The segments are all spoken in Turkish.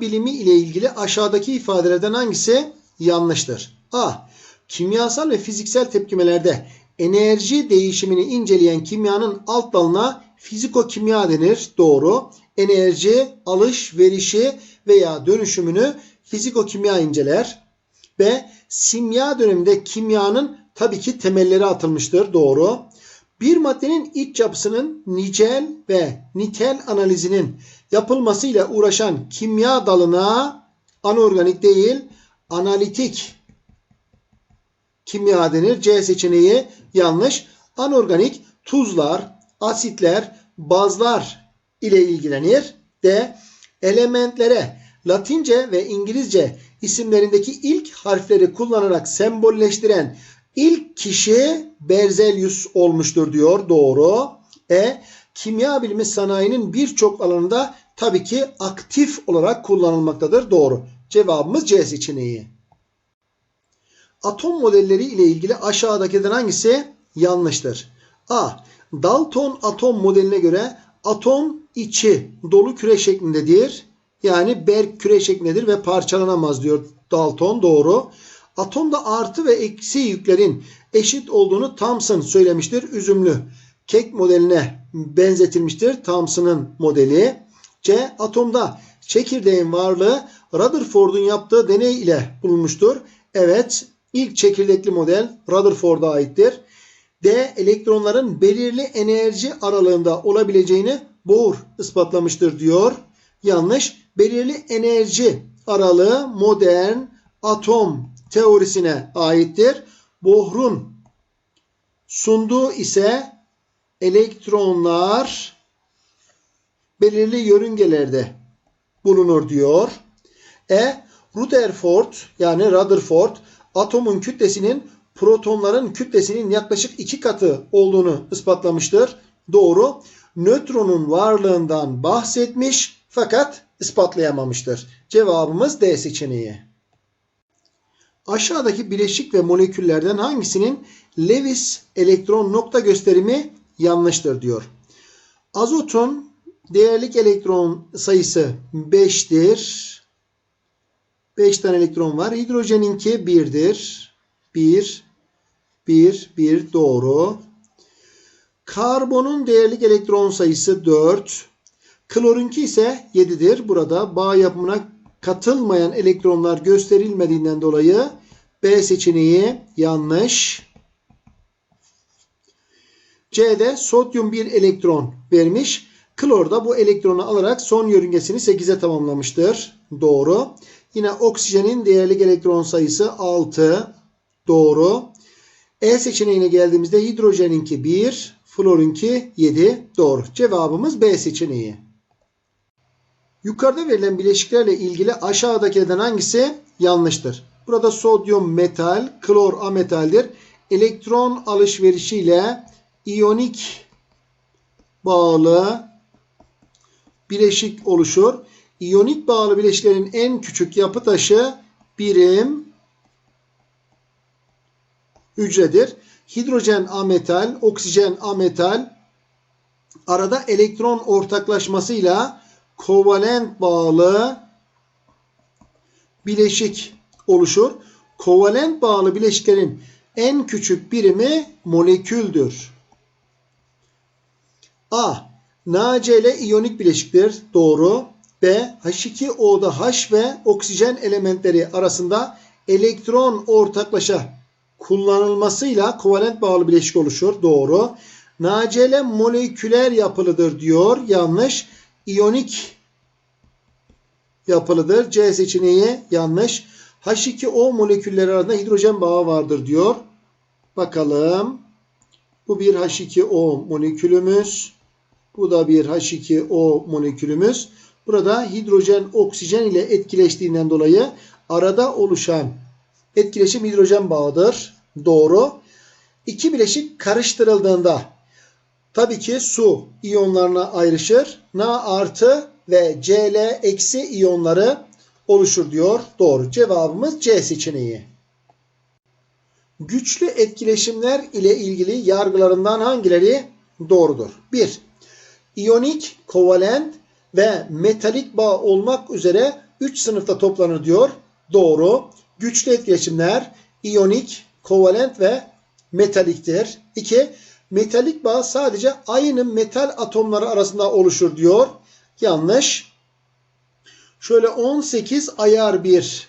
Bilimi ile ilgili aşağıdaki ifadelerden hangisi yanlıştır? A. Kimyasal ve fiziksel tepkimelerde enerji değişimini inceleyen kimyanın alt dalına fizikokimya denir. Doğru. Enerji, alış, verişi veya dönüşümünü fizikokimya inceler. B. Simya döneminde kimyanın tabii ki temelleri atılmıştır. Doğru. Bir maddenin iç yapısının nicel ve nitel analizinin yapılmasıyla uğraşan kimya dalına anorganik değil, analitik kimya denir. C seçeneği yanlış. Anorganik tuzlar, asitler, bazlar ile ilgilenir. D. Elementlere Latince ve İngilizce isimlerindeki ilk harfleri kullanarak sembolleştiren ilk kişi Berzelius olmuştur diyor. Doğru. E. Kimya bilimi sanayinin birçok alanında tabii ki aktif olarak kullanılmaktadır. Doğru. Cevabımız C seçeneği. Atom modelleri ile ilgili aşağıdakilerden hangisi yanlıştır? A. Dalton atom modeline göre atom içi dolu küre şeklindedir. Yani berk küre şeklindedir ve parçalanamaz diyor Dalton. Doğru. Atomda artı ve eksi yüklerin eşit olduğunu Thomson söylemiştir. Üzümlü kek modeline benzetilmiştir. Thomson'ın modeli. C. Atomda çekirdeğin varlığı Rutherford'un yaptığı deney ile bulunmuştur. Evet, ilk çekirdekli model Rutherford'a aittir. D. Elektronların belirli enerji aralığında olabileceğini Bohr ispatlamıştır diyor. Yanlış. Belirli enerji aralığı modern atom teorisine aittir. Bohr'un sunduğu ise elektronlar belirli yörüngelerde bulunur diyor. E. Rutherford yani Rutherford atomun kütlesinin protonların kütlesinin yaklaşık iki katı olduğunu ispatlamıştır. Doğru. Nötronun varlığından bahsetmiş fakat ispatlayamamıştır. Cevabımız D seçeneği. Aşağıdaki bileşik ve moleküllerden hangisinin Lewis elektron nokta gösterimi yanlıştır diyor. Azotun değerlik elektron sayısı 5'tir. 5 tane elektron var. Hidrojeninki 1'dir. 1, 1, 1 doğru. Karbonun değerlik elektron sayısı 4. Klorunki ise 7'dir. Burada bağ yapımına katılmayan elektronlar gösterilmediğinden dolayı B seçeneği yanlış. C'de sodyum 1 elektron vermiş. Klor da bu elektronu alarak son yörüngesini 8'e tamamlamıştır. Doğru. Yine oksijenin değerlik elektron sayısı 6. Doğru. E seçeneğine geldiğimizde hidrojeninki 1, florunki 7. Doğru. Cevabımız B seçeneği. Yukarıda verilen bileşiklerle ilgili aşağıdakilerden hangisi yanlıştır? Burada sodyum metal, klor ametaldir. Elektron alışverişiyle iyonik bağlı bileşik oluşur. İyonik bağlı bileşiklerin en küçük yapı taşı birim hücredir. Hidrojen ametal, oksijen ametal arada elektron ortaklaşmasıyla kovalent bağlı bileşik oluşur. Kovalent bağlı bileşiklerin en küçük birimi moleküldür. A. NaCl iyonik bileşiktir. Doğru. B. H2O'da H ve oksijen elementleri arasında elektron ortaklaşa kullanılmasıyla kovalent bağlı bileşik oluşur. Doğru. NaCl moleküler yapılıdır diyor. Yanlış. İyonik yapılıdır. C seçeneği yanlış. H2O molekülleri arasında hidrojen bağı vardır diyor. Bakalım. Bu bir H2O molekülümüz. Bu da bir H2O molekülümüz. Burada hidrojen oksijen ile etkileştiğinden dolayı arada oluşan etkileşim hidrojen bağıdır. Doğru. İki bileşik karıştırıldığında tabii ki su iyonlarına ayrışır. Na artı ve Cl eksi iyonları oluşur diyor. Doğru. Cevabımız C seçeneği. Güçlü etkileşimler ile ilgili yargılarından hangileri doğrudur? 1. İyonik, kovalent ve metalik bağ olmak üzere 3 sınıfta toplanır diyor. Doğru. Güçlü etkileşimler iyonik, kovalent ve metaliktir. 2. Metalik bağ sadece aynı metal atomları arasında oluşur diyor. Yanlış. Şöyle 18 ayar bir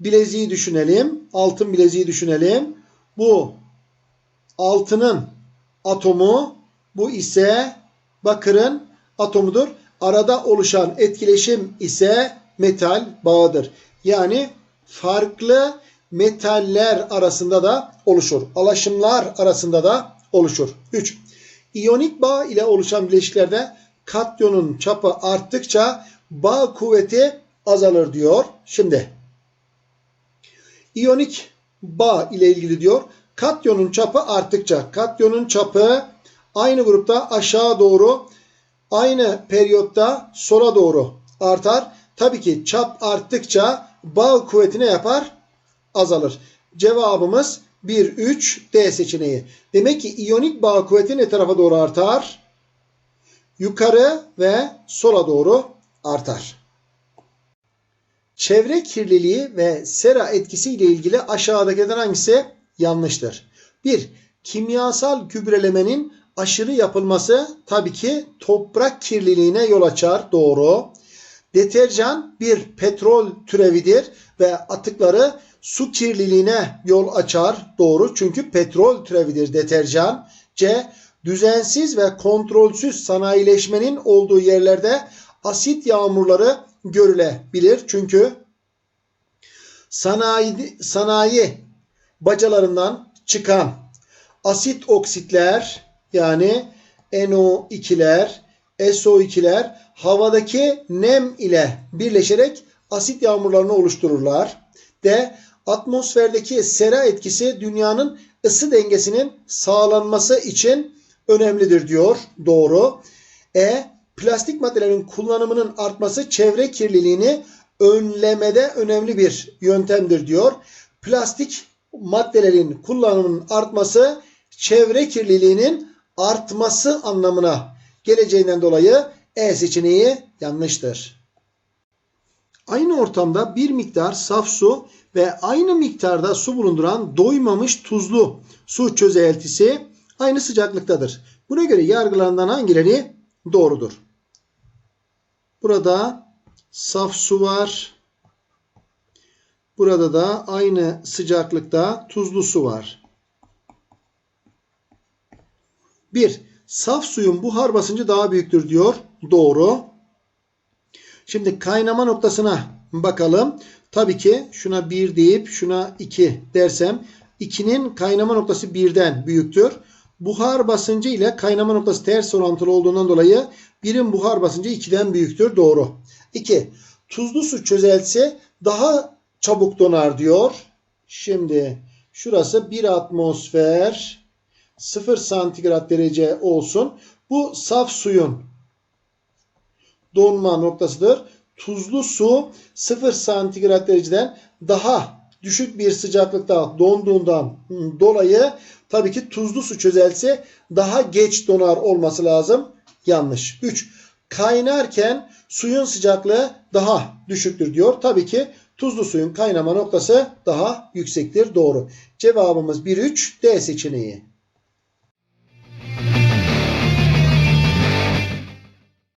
bileziği düşünelim. Altın bileziği düşünelim. Bu altının atomu, bu ise bakırın atomudur. Arada oluşan etkileşim ise metal bağıdır. Yani farklı metaller arasında da oluşur. Alaşımlar arasında da oluşur. 3. İyonik bağ ile oluşan bileşiklerde katyonun çapı arttıkça bağ kuvveti azalır diyor. Şimdi iyonik bağ ile ilgili diyor. Katyonun çapı arttıkça katyonun çapı aynı grupta aşağı doğru aynı periyotta sola doğru artar. Tabii ki çap arttıkça bağ kuvveti ne yapar? Azalır. Cevabımız 1, 3 D seçeneği. Demek ki iyonik bağ kuvveti ne tarafa doğru artar? Yukarı ve sola doğru artar. Çevre kirliliği ve sera etkisi ile ilgili aşağıdakilerden hangisi yanlıştır? 1. Kimyasal gübrelemenin aşırı yapılması tabii ki toprak kirliliğine yol açar. Doğru. Deterjan bir petrol türevidir ve atıkları su kirliliğine yol açar. Doğru. Çünkü petrol türevidir deterjan. C. Düzensiz ve kontrolsüz sanayileşmenin olduğu yerlerde asit yağmurları görülebilir. Çünkü sanayi, sanayi bacalarından çıkan asit oksitler yani NO2'ler, SO2'ler havadaki nem ile birleşerek asit yağmurlarını oluştururlar. D. Atmosferdeki sera etkisi dünyanın ısı dengesinin sağlanması için önemlidir diyor. Doğru. E. Plastik maddelerin kullanımının artması çevre kirliliğini önlemede önemli bir yöntemdir diyor. Plastik maddelerin kullanımının artması çevre kirliliğinin artması anlamına geleceğinden dolayı E seçeneği yanlıştır. Aynı ortamda bir miktar saf su ve aynı miktarda su bulunduran doymamış tuzlu su çözeltisi aynı sıcaklıktadır. Buna göre yargılarından hangileri doğrudur? Burada saf su var. Burada da aynı sıcaklıkta tuzlu su var. 1. Saf suyun buhar basıncı daha büyüktür diyor. Doğru. Şimdi kaynama noktasına bakalım. Tabii ki şuna 1 deyip şuna 2 dersem 2'nin kaynama noktası 1'den büyüktür. Buhar basıncı ile kaynama noktası ters orantılı olduğundan dolayı 1'in buhar basıncı 2'den büyüktür. Doğru. 2. Tuzlu su çözeltisi daha çabuk donar diyor. Şimdi şurası 1 atmosfer 0 santigrat derece olsun. Bu saf suyun donma noktasıdır. Tuzlu su 0 santigrat dereceden daha düşük bir sıcaklıkta donduğundan dolayı tabii ki tuzlu su çözeltisi daha geç donar olması lazım. Yanlış. 3. Kaynarken suyun sıcaklığı daha düşüktür diyor. Tabii ki tuzlu suyun kaynama noktası daha yüksektir. Doğru. Cevabımız 1-3 D seçeneği.